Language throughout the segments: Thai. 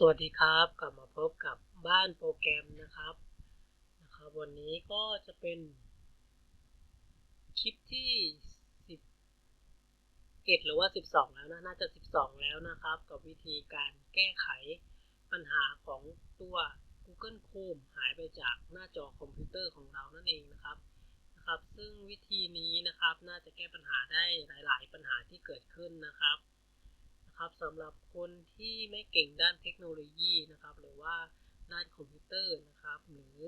สวัสดีครับ กลับมาพบกับบ้านโปรแกรมนะครับนะครับ วันนี้ก็จะเป็นคลิปที่11หรือว่า12แล้วนะน่าจะ12แล้วนะครับ กับวิธีการแก้ไขปัญหาของตัว Google Chrome หายไปจากหน้าจอคอมพิวเตอร์ของเรานั่นเองนะครับนะครับ ซึ่งวิธีนี้นะครับ น่าจะแก้ปัญหาได้หลาย ๆ ปัญหาที่เกิดขึ้นนะครับ ครับสำหรับคนที่ไม่เก่งด้านเทคโนโลยีนะครับ หรือว่าด้านคอมพิวเตอร์นะครับ หรือ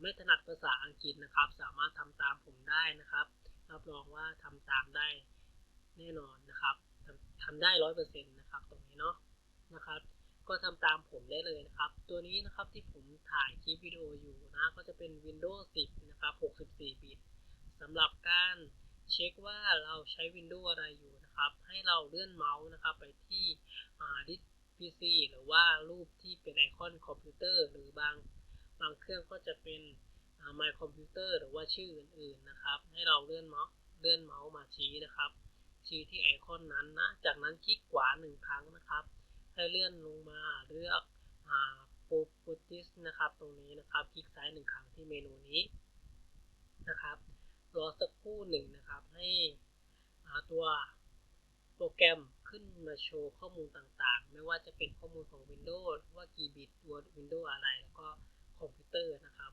ไม่ถนัดภาษาอังกฤษนะครับ สามารถทำตามผมได้นะครับ รับรองว่าทำตามได้แน่นอนนะครับทำได้ร้อยเปอร์เซ็นต์นะครับตรงนี้เนาะนะครับ ก็ทำตามผมได้เลยนะครับ ตัวนี้นะครับที่ผมถ่ายคลิปวิดีโออยู่นะ ก็จะเป็น Windows 10 นะครับ 64 บิตสำหรับการ เช็คว่าเราใช้ Windows อะไรอยู่นะครับ ให้เราเลื่อนเมาส์นะครับ ไปที่ดิสพีซีหรือว่ารูปที่เป็นไอคอนคอมพิวเตอร์หรือบางบางเครื่องก็จะเป็น My Computer หรือว่าชื่ออื่นๆนะครับ ให้เราเลื่อนเมาส์เลื่อนเมาส์มาชี้นะครับ ชี้ที่ไอคอนนั้นนะ จากนั้นคลิกขวาหนึ่งครั้งนะครับ ให้เลื่อนลงมาเลือกโปรโปรติสนะครับ ตรงนี้นะครับ คลิกซ้ายหนึ่งครั้งที่เมนูนี้นะครับ รอสักครู่หนึ่งนะครับ ให้ตัวโปรแกรมขึ้นมาโชว์ข้อมูลต่างๆ ไม่ว่าจะเป็นข้อมูลของ Windows ว่ากี่บิตตัว Windows อะไร แล้วก็คอมพิวเตอร์นะครับ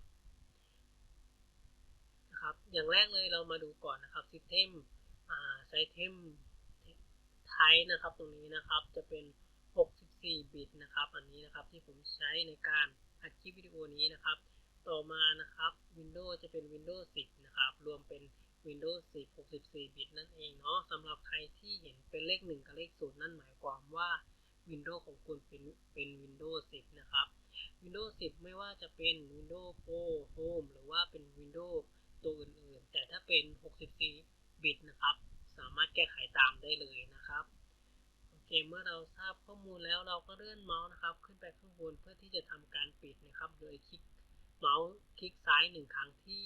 นะครับ อย่างแรกเลยเรามาดูก่อนนะครับ System อ่า System ไทนะครับ ตรงนี้นะครับจะเป็น 64 บิตนะครับ อันนี้นะครับที่ผมใช้ในการอัดคลิปวิดีโอนี้นะครับ ต่อมานะครับ Windows จะเป็น Windows 10 นะครับ รวมเป็น Windows 10 64 บิตนั่นเองเนาะสำหรับใครที่เห็นเป็นเลข 1 กับเลข 0 นั่นหมายความว่า Windows ของคุณเป็นเป็น Windows 10 นะครับ Windows 10 ไม่ว่าจะเป็น Windows Pro Home หรือว่าเป็น Windows ตัวอื่นๆ แต่ถ้าเป็น 64 บิตนะครับ สามารถแก้ไขตามได้เลยนะครับโอเคเมื่อเราทราบข้อมูลแล้วเราก็เลื่อนเมาส์นะครับ ขึ้นไปข้างบนเพื่อที่จะทำการปิดนะครับ โดยคลิก เมาส์คลิกซ้ายหนึ่งครั้งที่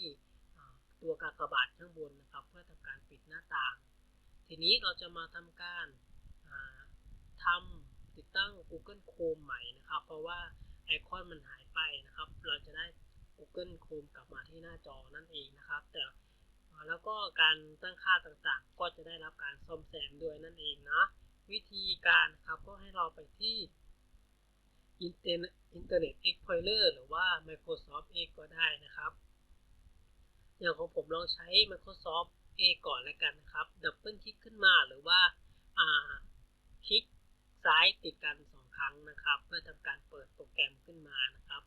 ตัวกากบาทข้างบนนะครับ เพื่อทำการปิดหน้าต่าง ทีนี้เราจะมาทำการทำติดตั้ง Google Chrome ใหม่นะครับ เพราะว่าไอคอนมันหายไปนะครับ เราจะได้ Google Chrome กลับมาที่หน้าจอนั่นเองนะครับ แต่แล้วก็การตั้งค่าต่างๆ ก็จะได้รับการซ่อมแซมด้วยนั่นเองนะ วิธีการครับก็ให้เราไปที่ Internet Explorer หรือว่า Microsoft Edge ก็ได้นะครับ อย่างของผมลองใช้ Microsoft Edge ก่อนแล้วกันนะครับ ดับเบิลคลิกขึ้นมาหรือว่าคลิกซ้ายติดกัน 2 ครั้งนะครับ เพื่อทำการเปิดโปรแกรมขึ้นมานะครับ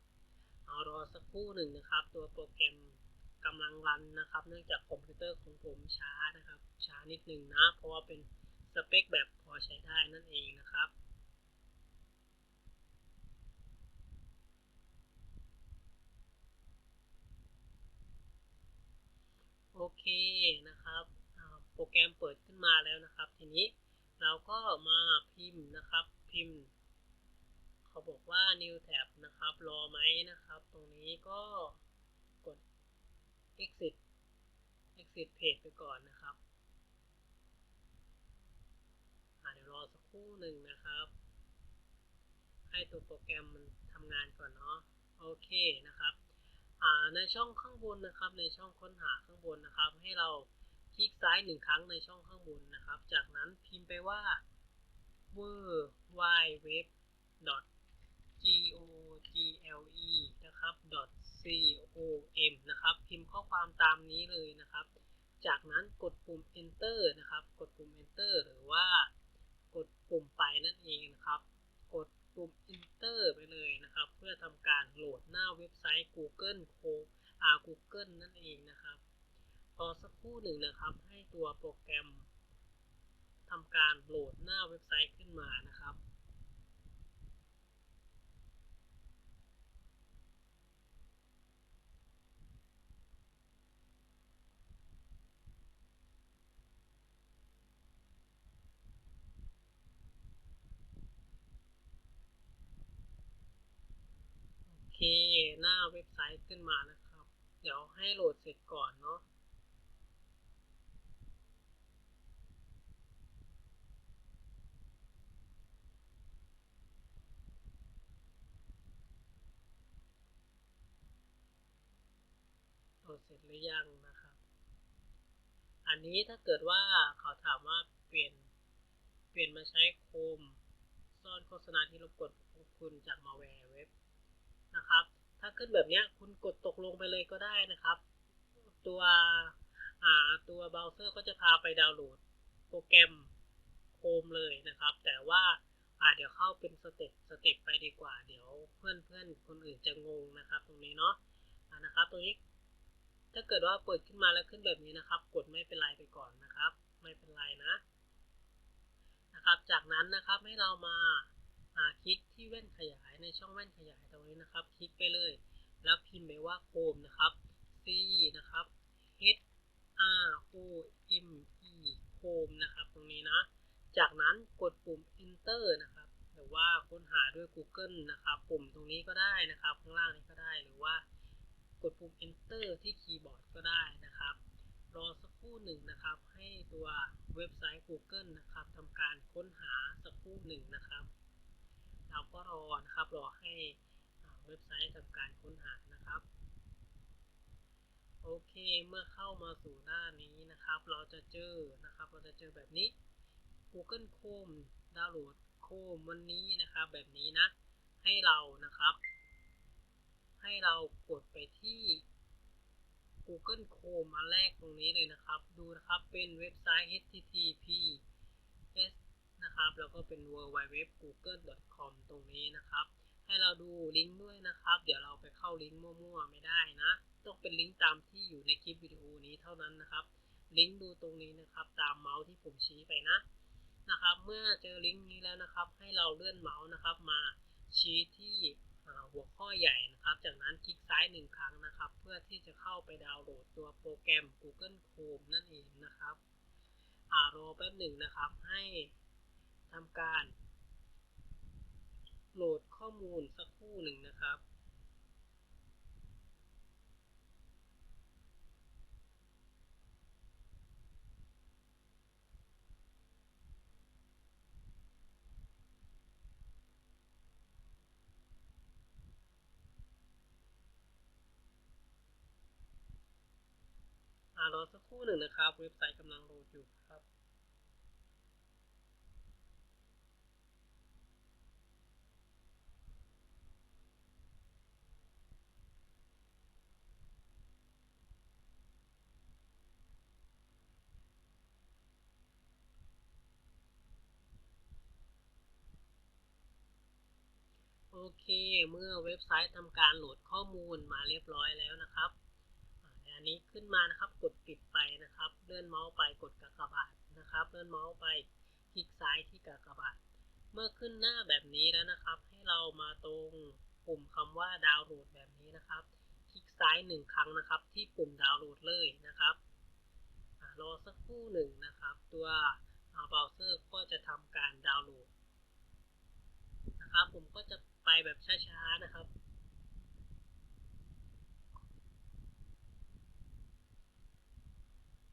เอารอสักครู่หนึ่งนะครับ ตัวโปรแกรมกำลังรันนะครับ เนื่องจากคอมพิวเตอร์ของผมช้านะครับ ช้านิดนึงนะ เพราะว่าเป็นสเปคแบบพอใช้ได้นั่นเองนะครับ อเคนะครับโปรแกรมเปิดขึ้นมาแล้วนะครับ ทีนี้เราก็มาพิมพ์นะครับพิมพ์ เขาบอกว่า new tab นะครับ รอไหมนะครับ ตรงนี้ก็กด exit exit page ไปก่อนนะครับเดี๋ยวรอสักครู่หนึ่งนะครับ ให้ตัวโปรแกรมมันทำงานก่อนเนาะโอเคนะครับ ในช่องข้างบนนะครับ ในช่องค้นหาข้างบนนะครับ ให้เราคลิกซ้ายหนึ่งครั้งในช่องข้างบนนะครับ จากนั้นพิมพ์ไปว่า w w w g o g l e นะครับ .com นะครับ พิมพ์ข้อความตามนี้เลยนะครับ จากนั้นกดปุ่ม enter นะครับ กดปุ่ม enter หรือว่ากดปุ่มไปนั่นเองนะครับ กด ปุ่ม enter ไปเลยนะครับ เพื่อทำการโหลดหน้าเว็บไซต์ Google Chrome อ่า Google นั่นเองนะครับ พอสักครู่หนึ่งนะครับ ให้ตัวโปรแกรมทำการโหลดหน้าเว็บไซต์ขึ้นมานะครับ เว็บไซต์ขึ้นมานะครับ เดี๋ยวให้โหลดเสร็จก่อนเนาะโหลดเสร็จหรือยังนะครับ อันนี้ถ้าเกิดว่าเขาถามว่าเปลี่ยนเปลี่ยนมาใช้โคมซ่อนโฆษณาที่รบกวนคุณจากมาแวร์เว็บนะครับ ถ้าขึ้นแบบนี้คุณกดตกลงไปเลยก็ได้นะครับ ตัวตัวเบราว์เซอร์ก็จะพาไปดาวน์โหลดโปรแกรมโคมเลยนะครับ แต่ว่าเดี๋ยวเข้าเป็นสเต็ปสเต็ปไปดีกว่า เดี๋ยวเพื่อนเพื่อนคนอื่นจะงงนะครับ ตรงนี้เนาะนะครับตรงนี้ถ้าเกิดว่าเปิดขึ้นมาแล้วขึ้นแบบนี้นะครับ กดไม่เป็นไรไปก่อนนะครับ ไม่เป็นไรนะนะครับ จากนั้นนะครับให้เรามา คลิกที่แว่นขยายในช่องแว่นขยายตรงนี้นะครับ คลิกไปเลย แล้วพิมพ์ไปว่าโคมนะครับ C นะครับ H R O M E โคมนะครับตรงนี้นะ จากนั้นกดปุ่ม enter นะครับ หรือว่าค้นหาด้วย Google นะครับ ปุ่มตรงนี้ก็ได้นะครับ ข้างล่างนี้ก็ได้หรือว่ากดปุ่ม enter ที่คีย์บอร์ดก็ได้นะครับรอสักครู่หนึ่งนะครับ ให้ตัวเว็บไซต์ Google นะครับทำการค้นหาสักครู่หนึ่งนะครับ เราก็รอนะครับรอให้เว็บไซต์ทำการค้นหานะครับ โอเคเมื่อเข้ามาสู่หน้านี้นะครับ เราจะเจอนะครับ เราจะเจอแบบนี้ Google Chrome ดาวน์โหลด Chrome วันนี้นะครับ แบบนี้นะ ให้เรานะครับ ให้เรากดไปที่ Google Chrome มาแรกตรงนี้เลยนะครับ ดูนะครับเป็นเว็บไซต์ https นะครับ แล้วก็เป็น www.google.com ตรงนี้นะครับ ให้เราดูลิงก์ด้วยนะครับ เดี๋ยวเราไปเข้าลิงก์มั่วๆไม่ได้นะ ต้องเป็นลิงก์ตามที่อยู่ในคลิปวิดีโอนี้เท่านั้นนะครับ ลิงก์ดูตรงนี้นะครับ ตามเมาส์ที่ผมชี้ไปนะนะครับ เมื่อเจอลิงก์นี้แล้วนะครับ ให้เราเลื่อนเมาส์นะครับมาชี้ที่หัวข้อใหญ่นะครับ จากนั้นคลิกซ้ายหนึ่งครั้งนะครับ เพื่อที่จะเข้าไปดาวน์โหลดตัวโปรแกรม Google Chrome นั่นเองนะครับอารอแป๊บหนึ่งนะครับให้ ทำการ โหลดข้อมูลสักครู่หนึ่งนะครับรอสักครู่หนึ่งนะครับ เว็บไซต์กำลังโหลดอยู่ครับ เค เมื่อเว็บไซต์ทำการโหลดข้อมูลมาเรียบร้อยแล้วนะครับอันนี้ขึ้นมานะครับกดปิดไปนะครับ เลื่อนเมาส์ไปกดกากบาทนะครับ เลื่อนเมาส์ไปคลิกซ้ายที่กากบาทเมื่อขึ้นหน้าแบบนี้แล้วนะครับ ให้เรามาตรงปุ่มคำว่าดาวน์โหลดแบบนี้นะครับ คลิกซ้ายหนึ่งครั้งนะครับ ที่ปุ่มดาวน์โหลดเลยนะครับรอสักครู่หนึ่งนะครับ ตัวเบราว์เซอร์ก็จะทำการดาวน์โหลดนะครับผมก็จะ แบบช้าๆนะครับ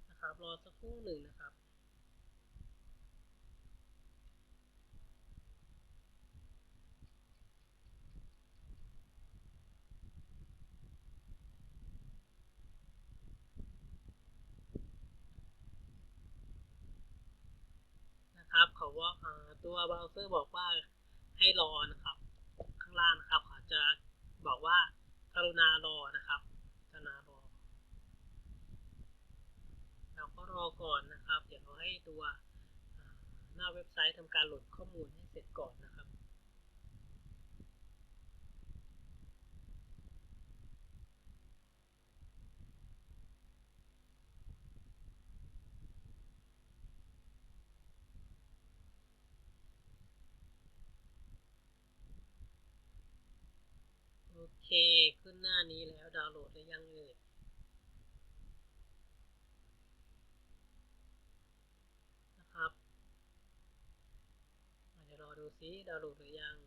นะครับรอสักครู่หนึ่งนะครับนะครับเขาว่าตัวเบราว์เซอร์บอกว่าให้รอนะครับางล่างนะครับอาจะบอกว่ากรุณารอนะครับกรุณารอเราก็รอก่อนนะครับ เดี๋ยวให้ตัวหน้าเว็บไซต์ทำการโหลดข้อมูลให้เสร็จก่อนนะครับ โอเค ขึ้นหน้านี้แล้ว ดาวน์โหลดหรือยังเอ่ยนะครับเดี๋ยวรอดูซิดาวน์โหลดหรือยัง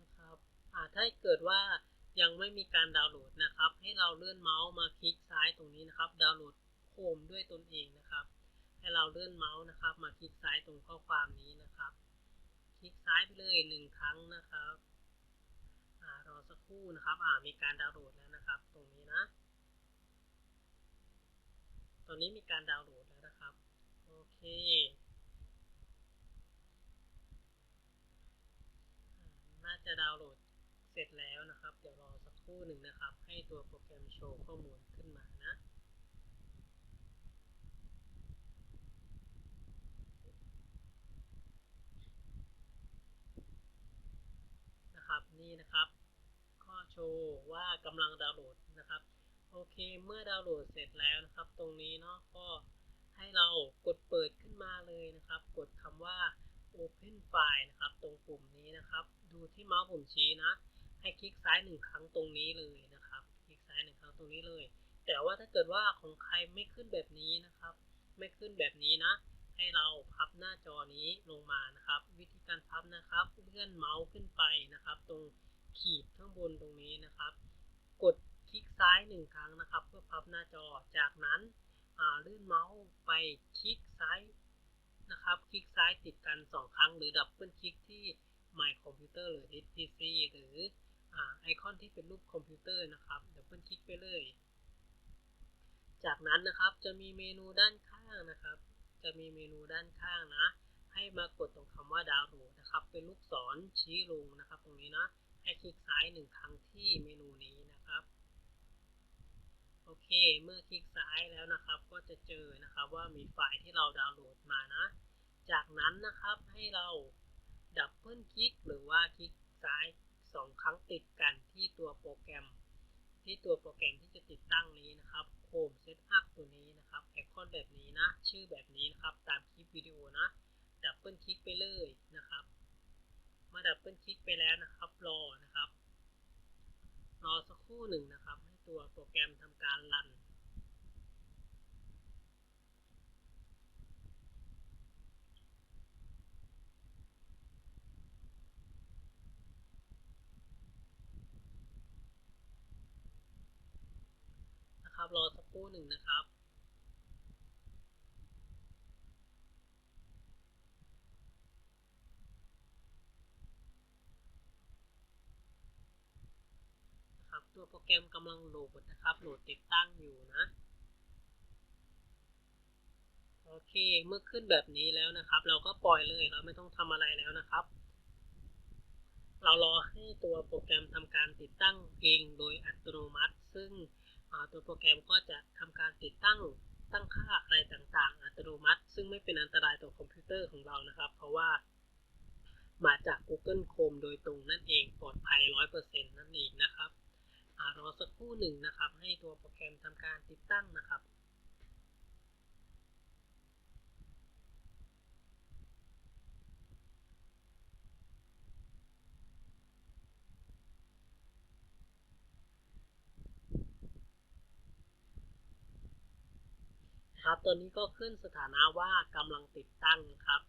นะครับถ้าเกิดว่ายังไม่มีการดาวน์โหลดนะครับ ให้เราเลื่อนเมาส์มาคลิกซ้ายตรงนี้นะครับ ดาวน์โหลดโคมด้วยตนเองนะครับ ให้เราเลื่อนเมาส์นะครับ มาคลิกซ้ายตรงข้อความนี้นะครับ คลิกซ้ายไปเลยหนึ่งครั้งนะครับอรอสักครู่นะครับอ่ามีการดาวน์โหลดแล้วนะครับ ตรงนี้นะ ตอนนี้มีการดาวน์โหลดแล้วนะครับ โอเคน่าจะดาวน์โหลดเสร็จแล้วนะครับ เดี๋ยวรอสักครู่หนึ่งนะครับ ให้ตัวโปรแกรมโชว์ข้อมูลขึ้นมานะ นะครับนี่นะครับก็โชว์ว่ากำลังดาวน์โหลดนะครับ โอเคเมื่อดาวน์โหลดเสร็จแล้วนะครับ ตรงนี้เนาะก็ให้เรากดเปิดขึ้นมาเลยนะครับ กดคำว่า Open File นะครับ ตรงปุ่มนี้นะครับ ดูที่เมาส์ผมชี้นะ ให้คลิกซ้ายหนึ่งครั้งตรงนี้เลยนะครับ คลิกซ้ายหนึ่งครั้งตรงนี้เลย แต่ว่าถ้าเกิดว่าของใครไม่ขึ้นแบบนี้นะครับ ไม่ขึ้นแบบนี้นะ ให้เราพับหน้าจอนี้ลงมานะครับ วิธีการพับนะครับเลื่อนเมาส์ขึ้นไปนะครับ ตรงขีดข้างบนตรงนี้นะครับ กดคลิกซ้ายหนึ่งครั้งนะครับ เพื่อพับหน้าจอจากนั้นเลื่อนเมาส์ไปคลิกซ้ายนะครับ คลิกซ้ายติดกัน 2 ครั้ง หรือดับเบิลคลิกที่ My Computer หรือ HPC หรือไอคอนที่เป็นรูปคอมพิวเตอร์นะครับดับเบิลคลิกไปเลย จากนั้นนะครับจะมีเมนูด้านข้างนะครับ จะมีเมนูด้านข้างนะ ให้มากดตรงคำว่าดาวโหลดนะครับ เป็นลูกศรชี้ลงนะครับ ตรงนี้นะให้คลิกซ้ายหนึ่งครั้งที่เมนูนี้นะครับโอเค เมื่อคลิกซ้ายแล้วนะครับ ก็จะเจอนะครับว่ามีไฟล์ที่เราดาวน์โหลดมานะ จากนั้นนะครับให้เราดับเบิลคลิกหรือว่าคลิกซ้ายสองครั้งติดกันที่ตัวโปรแกรม ที่ตัวโปรแกรมที่จะติดตั้งนี้นะครับโคมเซตอัพตัวนี้นะครับไอคอนแบบนี้นะ ชื่อแบบนี้นะครับ ตามคลิปวิดีโอนะดับเบิลคลิกไปเลยนะครับ มาดับเบิลคลิกไปแล้วนะครับ รอนะครับ รอสักครู่หนึ่งนะครับ ให้ตัวโปรแกรมทำการรัน นะครับ รอสัก คู่หนึ่งนะครับนะครับตัวโปรแกรมกำลังโหลดนะครับ โหลดติดตั้งอยู่นะ โอเค เมื่อขึ้นแบบนี้แล้วนะครับ เราก็ปล่อยเลยเราไม่ต้องทำอะไรแล้วนะครับเรารอให้ตัวโปรแกรมทำการติดตั้งเองโดยอัตโนมัติ ซึ่ง ตัวโปรแกรมก็จะทำการติดตั้งตั้งค่าอะไรต่างๆ อัตโนมัติ ซึ่งไม่เป็นอันตรายต่อคอมพิวเตอร์ของเรานะครับ เพราะว่า มาจาก Google Chrome โดยตรงนั่นเองปลอดภัย 100%นั่นเองนะครับรอสักครู่หนึ่งนะครับ ให้ตัวโปรแกรมทำการติดตั้งนะครับ ครับตอนนี้ก็ขึ้นสถานะว่ากำลังติดตั้งครับ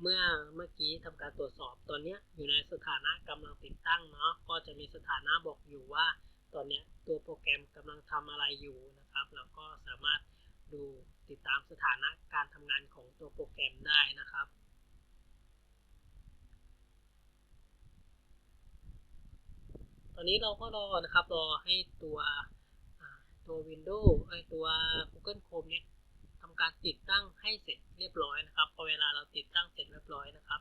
เมื่อเมื่อกี้ทำการตรวจสอบตอนนี้อยู่ในสถานะกำลังติดตั้งเนาะก็จะมีสถานะบอกอยู่ว่าตอนนี้ตัวโปรแกรมกำลังทำอะไรอยู่นะครับเราก็สามารถดูติดตามสถานะการทำงานของตัวโปรแกรมได้นะครับตอนนี้เราก็รอนะครับ รอให้ตัวตัว Windows ไอตัว Google Chrome เนี่ย การติดตั้งให้เสร็จเรียบร้อยนะครับพอเวลาเราติดตั้งเสร็จเรียบร้อยนะครับ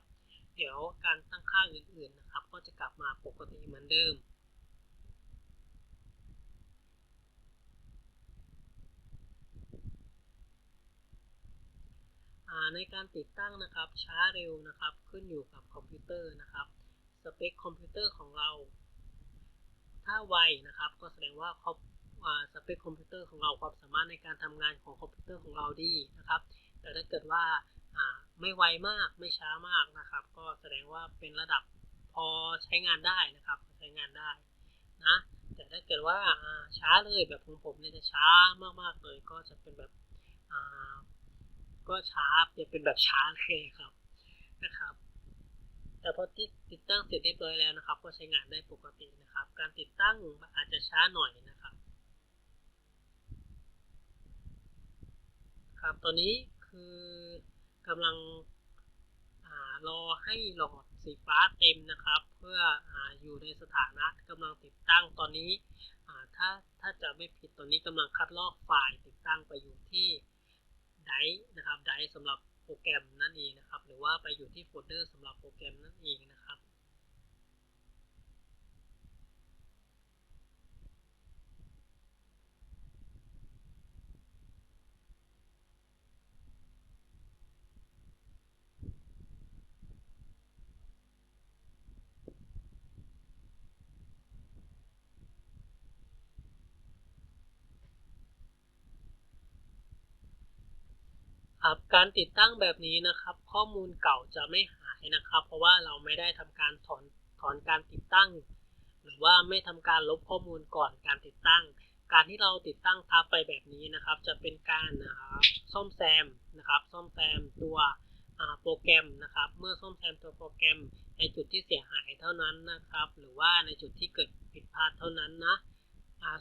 เดี๋ยวการตั้งค่าอื่นๆนะครับ ก็จะกลับมาปกติเหมือนเดิมในการติดตั้งนะครับช้าเร็วนะครับ ขึ้นอยู่กับคอมพิวเตอร์นะครับสเปคคอมพิวเตอร์ของเรา ถ้าไวนะครับ ก็แสดงว่า สเปคคอมพิวเตอร์ของเราความสามารถในการทำงานของคอมพิวเตอร์ของเราดีนะครับ แต่ถ้าเกิดว่าไม่ไวมากไม่ช้ามากนะครับ ก็แสดงว่าเป็นระดับพอใช้งานได้นะครับใช้งานได้นะแต่ถ้าเกิดว่าช้าเลยแบบของผมเนี่ยจะช้ามากๆเลยก็จะเป็นแบบก็ช้าจะเป็นแบบช้าเลยครับนะครับ แต่พอติดติดตั้งเสร็จเรียบร้อยแล้วนะครับ ก็ใช้งานได้ปกตินะครับ การติดตั้งอาจจะช้าหน่อยนะครับ ครับ ตอนนี้คืคือกำลังรอให้หลอดสีฟ้าเต็มนะครับ เพื่อออยู่ในสถานะกำลังติดตั้งตอนนี้ถ้าถ้าจะไม่ผิดตอนนี้กำลังคัดลอกไฟล์ติดตั้งไปอยู่ที่ไดนะครับไดสำหรับโปรแกรมนั่นเองนะครับ หรือว่าไปอยู่ที่โฟลเดอร์สำหรับโปรแกรมนั่นเองนะครับ ครับ การติดตั้งแบบนี้นะครับ ข้อมูลเก่าจะไม่หายนะครับ เพราะว่าเราไม่ได้ทำการถอนถอนการติดตั้ง หรือว่าไม่ทำการลบข้อมูลก่อนการติดตั้ง การที่เราติดตั้งทับไปแบบนี้นะครับ จะเป็นการนะครับซ่อมแซมนะครับ ซ่อมแซมตัวโปรแกรมนะครับ เมื่อซ่อมแซมตัวโปรแกรมในจุดที่เสียหายเท่านั้นนะครับ หรือว่าในจุดที่เกิดผิดพลาดเท่านั้นนะ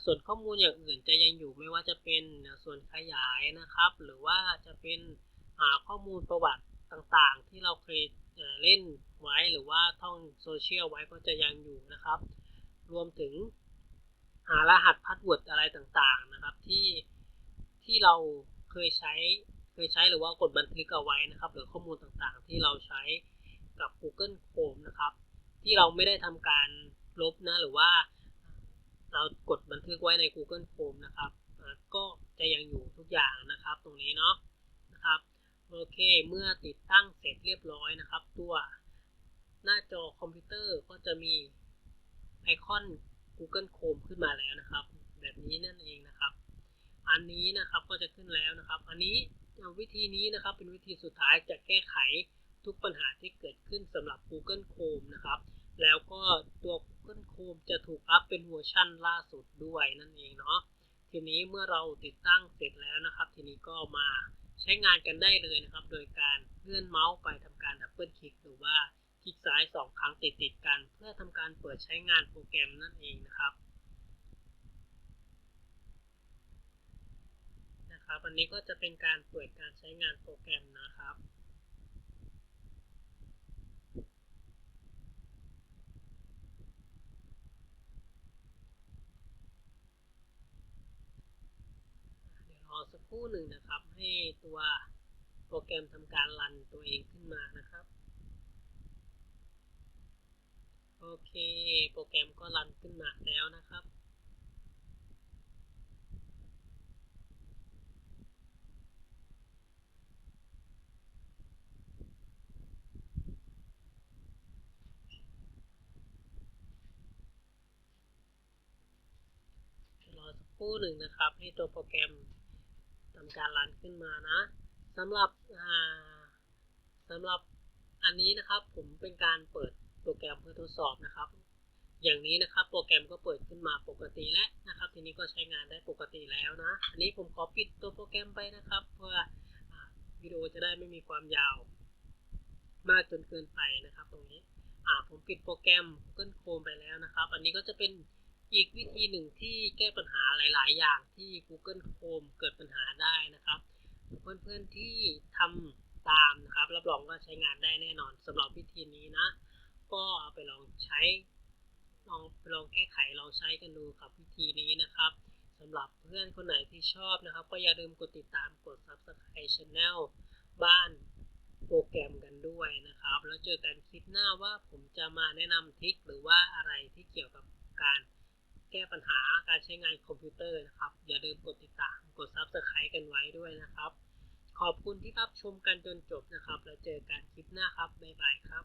ส่วนข้อมูลอย่างอื่นจะยังอยู่ไม่ว่าจะเป็นส่วนขยายนะครับ หรือว่าจะเป็นข้อมูลประวัติต่างๆ ที่เราเคยเล่นไว้หรือว่าท่องโซเชียลไว้ก็จะยังอยู่นะครับ รวมถึงหารหัสพาสเวิร์ดอะไรต่างๆนะครับที่ที่เราเคยใช้เคยใช้หรือว่ากดบันทึกเอาไว้นะครับ หรือข้อมูลต่างๆ ที่เราใช้กับ Google Chrome นะครับ ที่เราไม่ได้ทำการลบนะหรือว่า เรากดบันทึกไว้ใน Google Chrome นะครับก็จะยังอยู่ทุกอย่างนะครับตรงนี้เนาะนะครับโอเคเมื่อติดตั้งเสร็จเรียบร้อยนะครับ ตัวหน้าจอคอมพิวเตอร์ก็จะมีไอคอน Google Chrome ขึ้นมาแล้วนะครับ แบบนี้นั่นเองนะครับ อันนี้นะครับก็จะขึ้นแล้วนะครับ อันนี้วิธีนี้นะครับเป็นวิธีสุดท้ายจะแก้ไขทุกปัญหาที่เกิดขึ้นสำหรับ Google Chrome นะครับ แล้วก็ตัว Google Chrome จะถูกอัปเป็นเวอร์ชันล่าสุดด้วยนั่นเองเนาะทีนี้เมื่อเราติดตั้งเสร็จแล้วนะครับ ทีนี้ก็มาใช้งานกันได้เลยนะครับ โดยการเลื่อนเมาส์ไปทำการดับเบิลคลิกหรือว่าคลิกซ้าย 2 ครั้งติดติดกัน เพื่อทำการเปิดใช้งานโปรแกรมนั่นเองนะครับนะครับอันนี้ก็จะเป็นการเปิดการใช้งานโปรแกรมนะครับอสัก ครู่หนึ่งนะครับ ให้ตัวโปรแกรมทำการรันตัวเองขึ้นมานะครับ โอเค โปรแกรมก็รันขึ้นมาแล้วนะครับรอสักครู่หนึ่งนะครับ ให้ตัวโปรแกรม ทำการรันขึ้นมานะสำหรับสำหรับอันนี้นะครับผมเป็นการเปิดโปรแกรมเพื่อทดสอบนะครับ อย่างนี้นะครับโปรแกรมก็เปิดขึ้นมาปกติแล้วนะครับ ทีนี้ก็ใช้งานได้ปกติแล้วนะ อันนี้ผมขอปิดตัวโปรแกรมไปนะครับ เพื่อวิดีโอจะได้ไม่มีความยาว มากจนเกินไปนะครับ ตรงนี้อ่าผมปิดโปรแกรม Google Chrome ไปแล้วนะครับ อันนี้ก็จะเป็น อีกวิธีหนึ่งที่แก้ปัญหาหลาย ๆ อย่างที่ Google Chrome เกิดปัญหาได้นะครับ เพื่อน ๆ ที่ทำตามนะครับ รับรองว่าใช้งานได้แน่นอนสำหรับวิธีนี้นะ ก็เอาไปลองใช้ ลองไปลองแก้ไขลองใช้กันดูกับวิธีนี้นะครับสำหรับเพื่อนคนไหนที่ชอบนะครับ ก็อย่าลืมกดติดตามกด Subscribe Channel บ้านโปรแกรมกันด้วยนะครับ แล้วเจอกันคลิปหน้าว่าผมจะมาแนะนำทิคหรือว่าอะไรที่เกี่ยวกับการ แก้ปัญหาการใช้งานคอมพิวเตอร์นะครับ อย่าลืมกดติดตามกดซับสไครต์กันไว้ด้วยนะครับ ขอบคุณที่รับชมกันจนจบนะครับ แล้วเจอกันคลิปหน้าครับ บ๊ายบายครับ